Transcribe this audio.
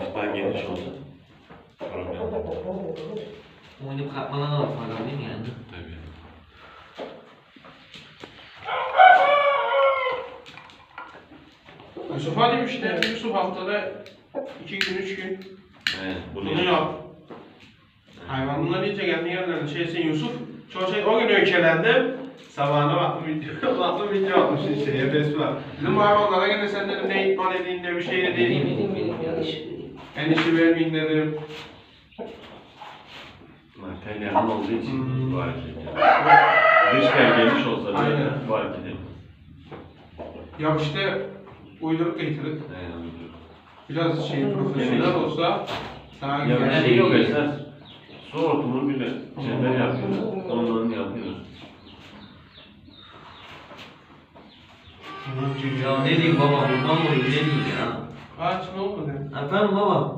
oldu. Problem yok. Oyunu katmadan da faydalı değil mi yani? Tabii. Yusuf hadi işte Yusuf haftada iki gün üç gün Evet, bunu bunu yap. yap. Hayvanlar iyice kendi yerlerine şeysin Yusuf. Çoğu şey o gün öykelendi. Sabahına baktım video, baktım video atmış işte ebesi var. Bizim bu hayvanlara gene sen dedim ne itman edeyim ne bir şey Benim edeyim. benim benim yanlış. Endişe vermeyin dedim. Martel yakın olduğu için Hmm. bu hareket yani. Dış tel geniş olsa bile Aynen. bu hareket. Ya işte uyduruk getirdik. Aynen öyle. Biraz şey profesyonel olsa daha Ya güzel. bir şey yok esas. Su hortumu bile şeyler yapıyoruz. Onların yapıyoruz. Ya ne diyeyim baba, dolayı ne diyeyim ya? Aç ne oldu dedim. Efendim baba,